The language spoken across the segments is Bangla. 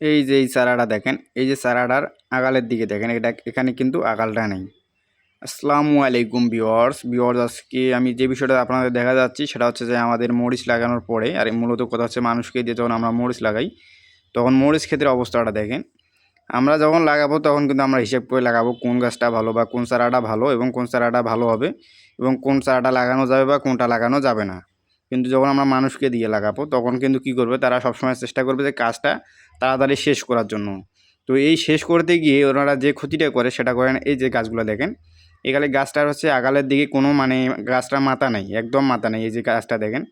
এই যে এই চারাটা দেখেন, এই যে চারাটার আগালের দিকে দেখেন, এটা এখানে কিন্তু আগালটা নেই। আসসালামু আলাইকুম বিওয়ার্স বিওয়ার্স আজকে আমি যে বিষয়টা আপনাদের দেখা যাচ্ছি, সেটা হচ্ছে যে আমাদের মরিচ লাগানোর পরে, আর মূলত কথা হচ্ছে মানুষকে দিয়ে যখন আমরা মরিচ লাগাই, তখন মরিচ ক্ষেতের অবস্থাটা দেখেন। আমরা যখন লাগাবো, তখন কিন্তু আমরা হিসেব করে লাগাবো কোন গাছটা ভালো বা কোন চারাটা ভালো এবং কোন চারাটা ভালো হবে এবং কোন চারাটা লাগানো যাবে বা কোনটা লাগানো যাবে না। কিন্তু যখন আমরা মানুষকে দিয়ে লাগাবো, তখন কিন্তু কি করবে? তারা সবসময় চেষ্টা করবে যে কাজটা তাড়াতাড়ি শেষ করার জন্য। তো এই শেষ করতে গিয়ে ওনারা যে ক্ষতিটা করে সেটা করেন এই যে গাছগুলো দেখেন। এখানে গাছটার হচ্ছে আগালের দিকে কোনো মানে গাছটার মাথা নেই, একদম মাথা নেই এই যে গাছটা দেখেন।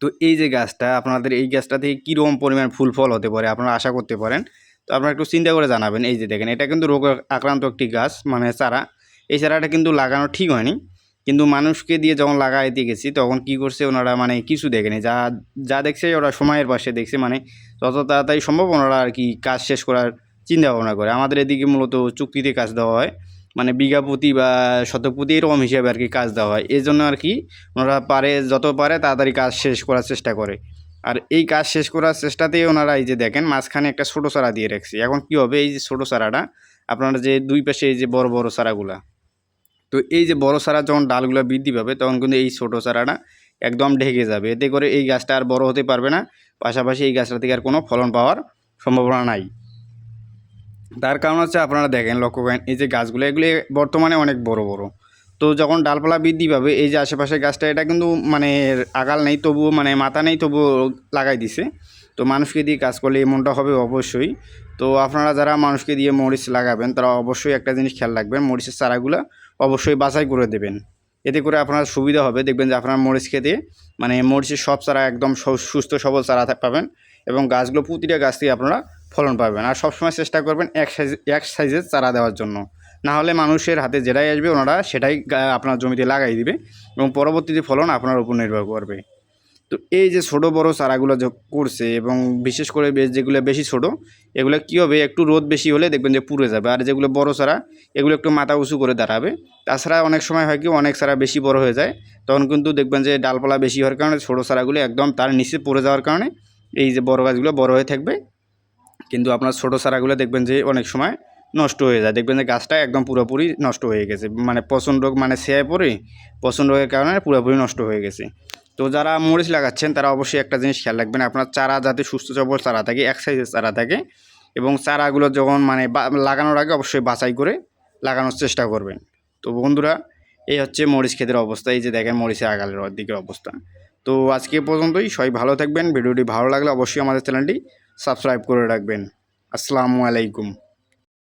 তো এই যে গাছটা, আপনাদের এই গাছটা থেকে কীরকম পরিমাণ ফুল ফল হতে পারে আপনারা আশা করতে পারেন। তো আপনারা একটু চিন্তা করে জানাবেন, এই যে দেখেন, এটা কিন্তু রোগ আক্রান্ত একটি গাছ মানে চারা। এই চারাটা কিন্তু লাগানো ঠিক হয়নি। কিন্তু মানুষকে দিয়ে যখন লাগাইতে গেছি, তখন কি করছে ওনারা মানে কিছু দেখেনি যা যা দেখছে ওরা সময়ের পাশে দেখছে মানে যত তাড়াতাড়ি সম্ভব ওনারা আর কি কাজ শেষ করার চিন্তা ভাবনা করে। আমাদের এদিকে মূলত চুক্তিতে কাজ দেওয়া হয় মানে বিঘাপতি বা শতক প্রতি এরকম হিসেবে আর কি কাজ দেওয়া হয়। এই জন্য আর কি ওনারা পারে, যত পারে তাড়াতাড়ি কাজ শেষ করার চেষ্টা করে। আর এই কাজ শেষ করার চেষ্টাতেই ওনারা এই যে দেখেন, মাঝখানে একটা ছোটো চারা দিয়ে রাখছি। এখন কি হবে? এই যে ছোটো চারাটা, আপনারা যে দুই পাশে এই যে বড় বড় চারাগুলা তো এই যে বড় সারা যখন ডালগুলো বৃদ্ধি পাবে, তখন কিন্তু এই ছোটো চারাটা একদম ঢেকে যাবে। এতে করে এই গাছটা আর বড় হতে পারবে না। পাশাপাশি এই গাছটা থেকে আর কোনো ফলন পাওয়ার সম্ভাবনা নাই। তার কারণ হচ্ছে আপনারা দেখেন, লক্ষ্য করেন, এই যে গাছগুলো, এগুলি বর্তমানে অনেক বড় বড়। তো যখন ডালপালা বৃদ্ধি পাবে, এই যে আশেপাশে গাছটা, এটা কিন্তু মানে আগাল নেই, তবুও মানে মাথা নেই, তবুও লাগাই দিছে। তো মানুষকে দিয়ে কাজ করলে এমনটা হবে অবশ্যই। তো আপনারা যারা মানুষকে দিয়ে মরিচ লাগাবেন, তারা অবশ্যই একটা জিনিস খেয়াল রাখবেন, মরিচের চারাগুলো অবশ্যই বাছাই করে দেবেন। এতে করে আপনার সুবিধা হবে, দেখবেন যে আপনার মরিচ খেতে মানে মরিচের সব চারা একদম সুস্থ, সবল চারা পাবেন এবং গাছগুলো প্রতিটা গাছ থেকে আপনারা ফলন পাবেন। আর সবসময় চেষ্টা করবেন এক সাইজ, এক সাইজের চারা দেওয়ার জন্য। না হলে মানুষের হাতে যেটাই আসবে ওনারা সেটাই আপনার জমিতে লাগাই দিবে এবং পরবর্তীতে ফলন আপনার উপর নির্ভর করবে। তো এই যে ছোটো বড়ো চারাগুলো করছে এবং বিশেষ করে যেগুলো বেশি ছোট, এগুলো কী হবে? একটু রোদ বেশি হলে দেখবেন যে পুড়ে যাবে। আর যেগুলো বড়ো চারা, এগুলো একটু মাথা উঁচু করে দাঁড়াবে। তাছাড়া অনেক সময় হয় কি, অনেক চারা বেশি বড় হয়ে যায়, তখন কিন্তু দেখবেন যে ডালপালা বেশি হওয়ার কারণে ছোটো চারাগুলো একদম তার নিচে পড়ে যাওয়ার কারণে এই যে বড় গাছগুলো বড় হয়ে থাকবে। কিন্তু আপনার ছোটো চারাগুলো দেখবেন যে অনেক সময় নষ্ট হয়ে যায়। দেখবেন যে গাছটা একদম পুরোপুরি নষ্ট হয়ে গেছে। মানে পচন রোগ মানে ছেয়ে পরে পচন রোগের কারণে পুরোপুরি নষ্ট হয়ে গেছে। তো যারা মরিচ লাগাচ্ছেন, তারা অবশ্যই একটা জিনিস খেয়াল রাখবেন, আপনার চারা যাতে সুস্থ সবল চারা থাকে এক সাইজের চারা থাকে এবং চারাগুলো যখন মানে লাগানোর আগে অবশ্যই বাছাই করে লাগানোর চেষ্টা করবেন। তো বন্ধুরা, এই হচ্ছে মরিচ ক্ষেতের অবস্থা। এই যে দেখেন মরিচের আগালের দিকের অবস্থা। তো আজকে পর্যন্তই। সবাই ভালো থাকবেন। ভিডিওটি ভালো লাগলে অবশ্যই আমাদের চ্যানেলটি সাবস্ক্রাইব করে রাখবেন। আসসালামু আলাইকুম।